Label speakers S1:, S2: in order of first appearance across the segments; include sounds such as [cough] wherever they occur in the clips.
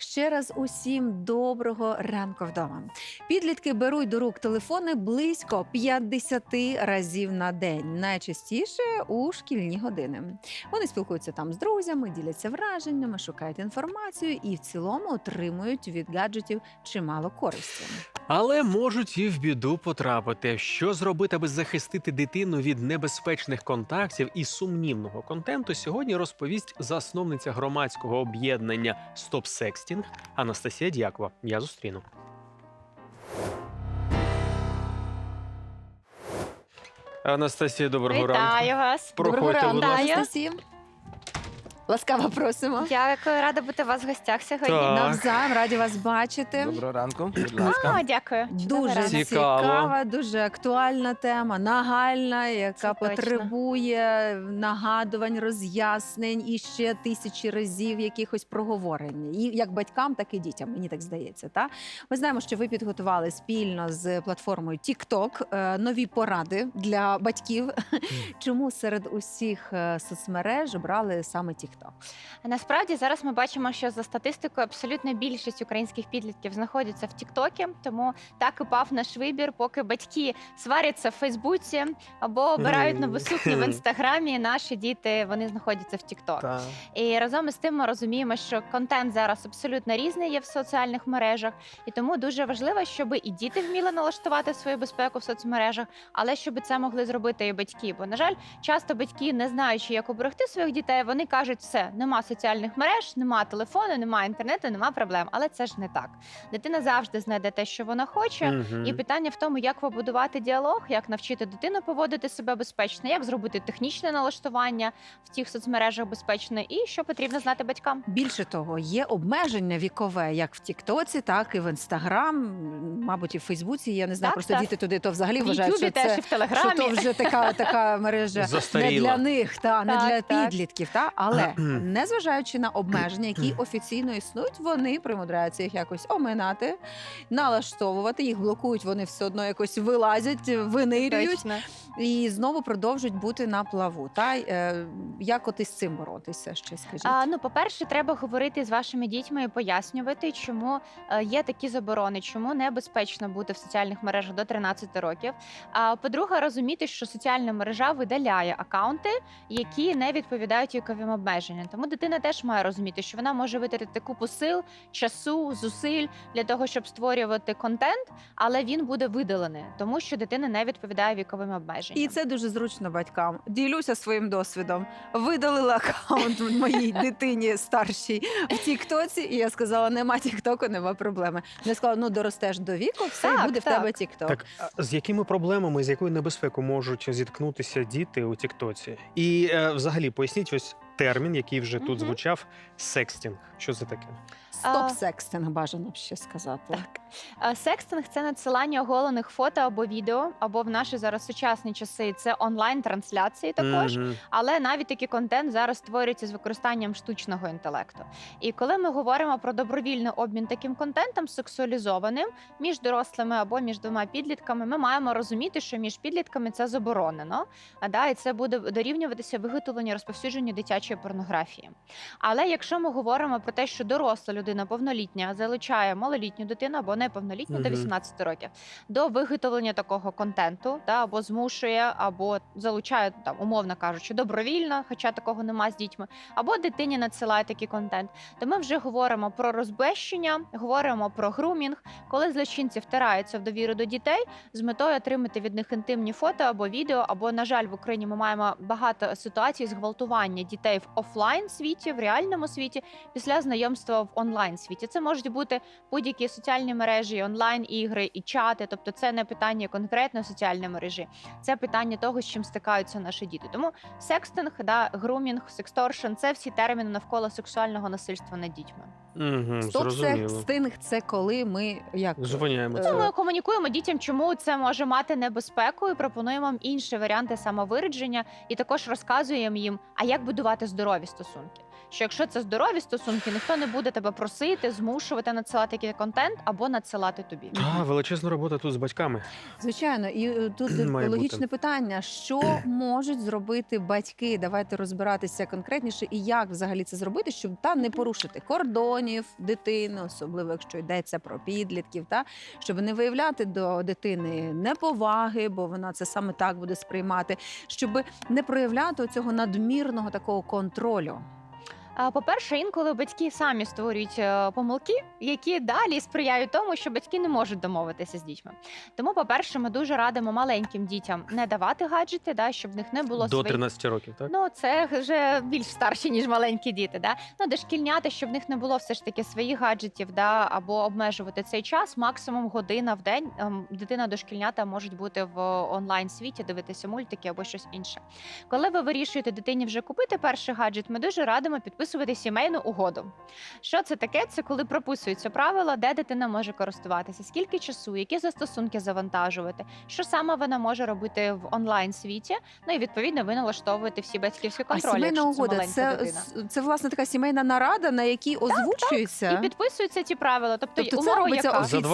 S1: Ще раз усім доброго ранку вдома. Підлітки беруть до рук телефони близько 50 разів на день, найчастіше у шкільні години. Вони спілкуються там з друзями, діляться враженнями, шукають інформацію і в цілому отримують від гаджетів чимало користі.
S2: Але можуть і в біду потрапити. Що зробити, аби захистити дитину від небезпечних контактів і сумнівного контенту? Сьогодні розповість засновниця громадського об'єднання Стоп Секстінг Анастасія Дякова. Я зустріну. Анастасія, доброго ранку.
S3: Вітаю вас.
S2: Проходьте,
S1: Доброго ранку,
S2: будь ласка.
S1: Анастасія. Ласкаво просимо.
S3: Дякую, рада бути у вас в гостях сьогодні.
S2: Так.
S1: Навзаєм раді вас бачити.
S4: Доброго ранку, будь ласка.
S3: А, дякую.
S1: Дуже.
S2: Цікаво.
S1: цікава, дуже актуальна тема, нагальна, яка
S3: Це точно.
S1: потребує нагадувань, роз'яснень і ще тисячі разів якихось проговорень. І як батькам, так і дітям. Мені так здається. Та ми знаємо, що ви підготували спільно з платформою TikTok е, нові поради для батьків. Чому серед усіх е, соцмереж обрали саме TikTok?
S3: Насправді зараз ми бачимо, що за статистикою абсолютно більшість українських підлітків знаходяться в Тіктокі, тому так і пав наш вибір, поки батьки сваряться в Фейсбуці або обирають нову сукню в [laughs] інстаграмі. Наші діти вони знаходяться в Тікток. І разом із тим ми розуміємо, що контент зараз абсолютно різний є в соціальних мережах, і тому дуже важливо, щоб і діти вміли налаштувати свою безпеку в соцмережах, але щоб це могли зробити і батьки. Бо, на жаль, часто батьки, не знаючи, як оберегти своїх дітей, вони кажуть, все, нема соціальних мереж, нема телефону, нема інтернету, нема проблем. Але це ж не так. Дитина завжди знайде те, що вона хоче.
S2: Мгм.
S3: І питання в тому, як побудувати діалог, як навчити дитину поводити себе безпечно, як зробити технічне налаштування в тих соцмережах безпечно, і що потрібно знати батькам.
S1: Більше того, є обмеження вікове, як в Тіктоці, так і в Інстаграм, мабуть, і в Фейсбуці. Я не знаю,
S3: Так,
S1: просто
S3: так.
S1: діти туди то взагалі
S3: В
S1: вважають, що
S3: теж
S1: це
S3: і в
S1: що
S3: телеграмі.
S1: то вже така, така мережа не
S2: Застаріла.
S1: для них, та не
S3: Так,
S1: для
S3: так.
S1: підлітків. Та але незважаючи на обмеження, які офіційно існують, вони примудряються їх якось оминати, налаштовувати. Їх блокують, вони все одно якось вилазять, винирюють
S3: Точно.
S1: і знову продовжують бути на плаву. Та е, як от із цим боротися? Ще скажіть.
S3: А, ну, по-перше, треба говорити з вашими дітьми і пояснювати, чому е, є такі заборони, чому небезпечно бути в соціальних мережах до 13 років. А по-друге, розуміти, що соціальна мережа видаляє акаунти, які не відповідають віковим обмеженням. Тому дитина теж має розуміти, що вона може витратити купу сил, часу, зусиль для того, щоб створювати контент, але він буде видалений, тому що дитина не відповідає віковим обмеженням.
S1: І це дуже зручно батькам. Ділюся своїм досвідом. Видалила аккаунт моїй дитині старшій в Тіктоці, і я сказала: нема Тіктоку, нема проблеми. Не сказала, ну доростеш до віку, все і
S3: Так,
S1: буде в тебе Тікток.
S2: Так, з якими проблемами, з якою небезпекою можуть зіткнутися діти у Тіктоці? І е, взагалі поясніть ось термін, який вже тут
S3: Мгм.
S2: звучав секстінг. Що це таке?
S1: Стоп секстинг бажано б ще сказати.
S3: Так. Е, Секстинг це надсилання оголених фото або відео, або в наші зараз сучасні часи це онлайн-трансляції також.
S2: Мгм.
S3: Але навіть такий контент зараз створюється з використанням штучного інтелекту. І коли ми говоримо про добровільний обмін таким контентом сексуалізованим між дорослими або між двома підлітками, ми маємо розуміти, що між підлітками це заборонено. А да, і це буде дорівнюватися виготовленню розповсюдженню дитячої порнографії. Але якщо ми говоримо про те, що доросла людина повнолітня залучає малолітню дитину або неповнолітню до 18 років до виготовлення такого контенту, да, або змушує, або залучає там, умовно кажучи, добровільно, хоча такого нема з дітьми, або дитині надсилає такий контент, то ми вже говоримо про розбещення, говоримо про грумінг, коли злочинці втираються в довіру до дітей з метою отримати від них інтимні фото або відео. Або, на жаль, в Україні ми маємо багато ситуацій зґвалтування дітей в офлайн світі, в реальному світі, після знайомства в онлайн світі. Це можуть бути будь-які соціальні мережі, онлайн ігри і чати. Тобто, це не питання конкретно соціальної мережі, це питання того, з чим стикаються наші діти. Тому секстинг, да, грумінг, сексторшн це всі терміни навколо сексуального насильства над дітьми.
S2: Угу,
S1: Стоп
S2: зрозуміло.
S1: секстинг це коли ми як
S2: Зупиняємо
S1: Е,
S2: це.
S3: Ну, ми комунікуємо дітям, чому це може мати небезпеку, і пропонуємо інші варіанти самовираження, і також розказуємо їм, а як будувати здорові стосунки. Що якщо це здорові стосунки, ніхто не буде тебе просити, змушувати надсилати якийсь контент або надсилати тобі.
S2: А, величезна робота тут з батьками.
S1: Звичайно, і е, тут [clears throat]
S2: Має
S1: логічне
S2: бути.
S1: питання: що можуть зробити батьки? Давайте розбиратися конкретніше, і як взагалі це зробити, щоб та не порушити кордонів дитини, особливо якщо йдеться про підлітків, та щоб не виявляти до дитини неповаги, бо вона це саме так буде сприймати, щоб не проявляти цього надмірного такого контролю.
S3: По-перше, інколи батьки самі створюють е, помилки, які далі сприяють тому, що батьки не можуть домовитися з дітьми. Тому, по-перше, ми дуже радимо маленьким дітям не давати гаджети, да, щоб в них не було
S2: До
S3: своїх
S2: років, так?
S3: Ну, це вже більш старші, ніж маленькі діти. Да? Ну, дошкільняти, щоб в них не було все ж таки своїх гаджетів, да? або обмежувати цей час, максимум година в день. Ем, Дитина дошкільнята можуть бути в онлайн світі, дивитися мультики або щось інше. Коли ви вирішуєте дитині вже купити перший гаджет, ми дуже радимо підписувати сімейну угоду. Що це таке? Це коли прописуються правила, де дитина може користуватися, скільки часу, які застосунки завантажувати, що саме вона може робити в онлайн світі. Ну і відповідно ви налаштовуєте всі батьківські
S1: А
S3: контролі.
S1: сімейна
S3: якщо це
S1: угода це,
S3: дитина.
S1: с- це власне така сімейна нарада, на якій озвучується.
S3: І підписуються ті правила. Тобто,
S1: Тобто це робиться
S3: яка?
S1: Офіційно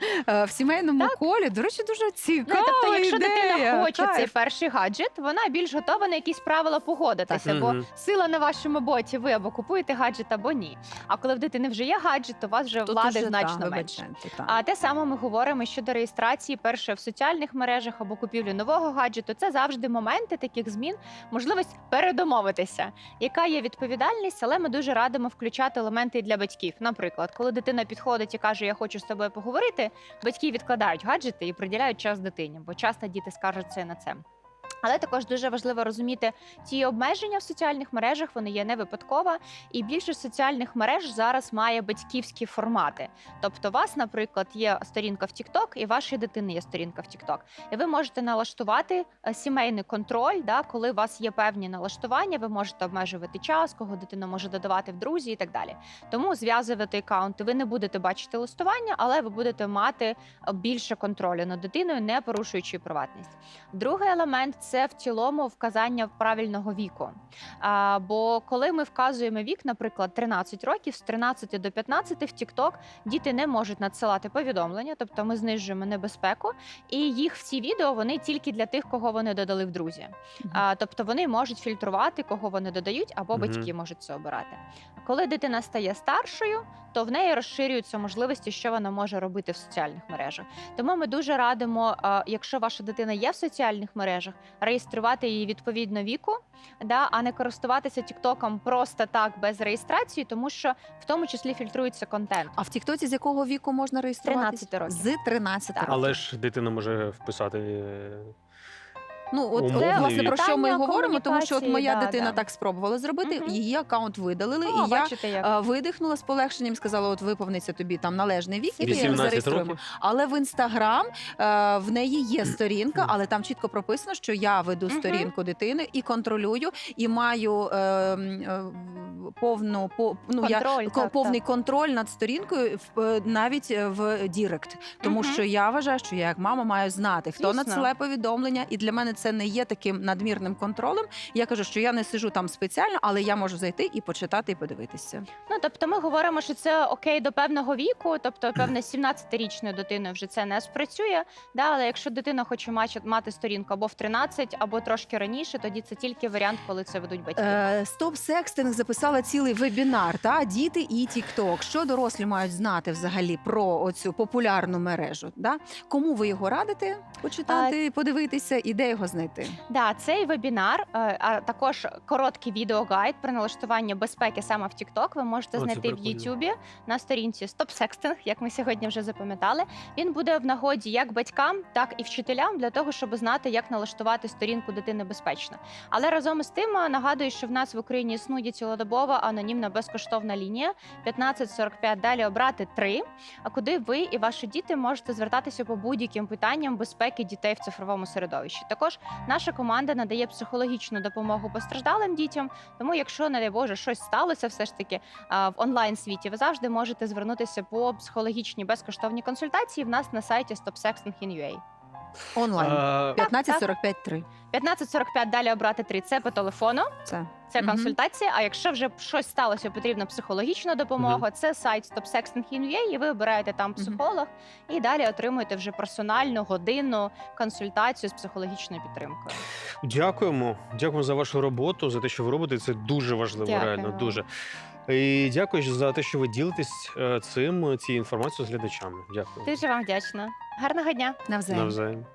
S1: [laughs] е, в сімейному колі. До речі, дуже
S3: Ну,
S1: цікаво.
S3: тобто, якщо дитина
S1: ідея,
S3: хоче цей перший гаджет, вона більш готова на якісь правила погодитися,
S2: Так.
S3: бо
S2: Мгм.
S3: сила на вашому боці. Ви або купуєте гаджет, або ні. А коли в дитини вже є гаджет, то у вас вже
S1: Тут
S3: влади
S1: уже,
S3: значно
S1: та,
S3: менше.
S1: та.
S3: А те саме ми говоримо щодо реєстрації перше в соціальних мережах або купівлі нового гаджету. Це завжди моменти таких змін, можливість передомовитися, яка є відповідальність, але ми дуже радимо включати елементи для батьків. Наприклад, коли дитина підходить і каже, я хочу з тобою поговорити, батьки відкладають гаджети і приділяють час дитині, бо часто діти скажуть це на це. Але також дуже важливо розуміти ті обмеження в соціальних мережах, вони є не випадково, і більшість соціальних мереж зараз має батьківські формати. Тобто, у вас, наприклад, є сторінка в TikTok, і вашої дитини є сторінка в TikTok. І ви можете налаштувати е, сімейний контроль, да, коли у вас є певні налаштування, ви можете обмежувати час, кого дитина може додавати в друзі і так далі. Тому зв'язувати аккаунти. Ви не будете бачити листування, але ви будете мати е, більше контролю над дитиною, не порушуючи приватність. Другий елемент це в цілому вказання правильного віку. А, бо коли ми вказуємо вік, наприклад, 13 років, з 13 до 15 в TikTok діти не можуть надсилати повідомлення, тобто ми знижуємо небезпеку, і їх всі відео вони тільки для тих, кого вони додали в друзі. А, тобто вони можуть фільтрувати, кого вони додають, або батьки можуть це обирати. Коли дитина стає старшою, то в неї розширюються можливості, що вона може робити в соціальних мережах. Тому ми дуже радимо, якщо ваша дитина є в соціальних мережах, реєструвати її відповідно віку, да, а не користуватися Тіктоком просто так без реєстрації, тому що в тому числі фільтрується контент.
S1: А в Тіктоці з якого віку можна реєструватися?
S3: 13 років.
S1: З 13
S3: Так.
S1: років.
S2: Але ж дитина може вписати.
S1: Ну от
S2: Умовний
S1: е, власне про що ми
S3: Питання
S1: говоримо, тому що от моя
S3: комунікації, да,
S1: дитина
S3: да.
S1: так спробувала зробити.
S3: Мгм.
S1: Її аккаунт видалили,
S3: О,
S1: і я
S3: бачите, як.
S1: е, видихнула з полегшенням. Сказала, от виповниться тобі там належний вік, і ми
S2: 18
S1: зареєструємо.
S2: років.
S1: Але в інстаграм е, в неї є сторінка, але там чітко прописано, що я веду
S3: Мгм.
S1: сторінку дитини і контролюю, і маю е, м, е, повну по ну я
S3: Контроль,
S1: ко-
S3: так,
S1: повний
S3: так.
S1: контроль над сторінкою в- е, навіть е, в Дірект. Тому
S3: Мгм.
S1: що я вважаю, що я як мама маю знати, хто
S3: Звісно.
S1: надсилає повідомлення, і для мене це не є таким надмірним контролем. Я кажу, що я не сиджу там спеціально, але я можу зайти і почитати і подивитися.
S3: Ну тобто, ми говоримо, що це окей до певного віку, тобто певне [clears throat] 17-річною дитиною вже це не спрацює. Да, але якщо дитина хоче мати, сторінку або в 13, або трошки раніше, тоді це тільки варіант, коли це ведуть батьки.
S1: Е, Стоп Секстинг записала цілий вебінар. Та діти і Тікток. Що дорослі мають знати взагалі про оцю популярну мережу? Да? Кому ви його радите почитати, подивитися і де його знайти?
S3: Да, цей вебінар, е, а також короткий відеогайд про налаштування безпеки саме в TikTok ви можете
S2: О, це
S3: знайти в
S2: прикольно.
S3: Ютубі на сторінці Stop Sexting, як ми сьогодні вже запам'ятали. Він буде в нагоді як батькам, так і вчителям для того, щоб знати, як налаштувати сторінку дитини безпечно. Але разом із тим е, нагадую, що в нас в Україні існує цілодобова анонімна безкоштовна лінія 1545 далі обрати 3, а куди ви і ваші діти можете звертатися по будь-яким питанням безпеки дітей в цифровому середовищі. Також наша команда надає психологічну допомогу постраждалим дітям. Тому, якщо не дай Боже щось сталося, все ж таки в онлайн світі, ви завжди можете звернутися по психологічній безкоштовній консультації. В нас на сайті StopSexting.in.ua.
S1: Онлайн
S2: 15.45.3.
S1: 1545 3.
S3: 1545 далі обрати 3 – Це по телефону.
S1: Це
S3: Це консультація. А якщо вже щось сталося, потрібна психологічна допомога. Це сайт StopSexting.in.ua, і ви обираєте там психолог, і далі отримуєте вже персональну годинну консультацію з психологічною підтримкою.
S1: Дякуємо. Дякуємо за вашу роботу, за те, що ви робите. Це дуже важливо,
S3: Дякую
S1: реально дуже. І дякую за те, що ви ділитесь е, цим, цією інформацією з глядачами. Дякую.
S3: Дуже вам вдячна. Гарного дня.
S2: Навзаєм.
S1: Навзаєм.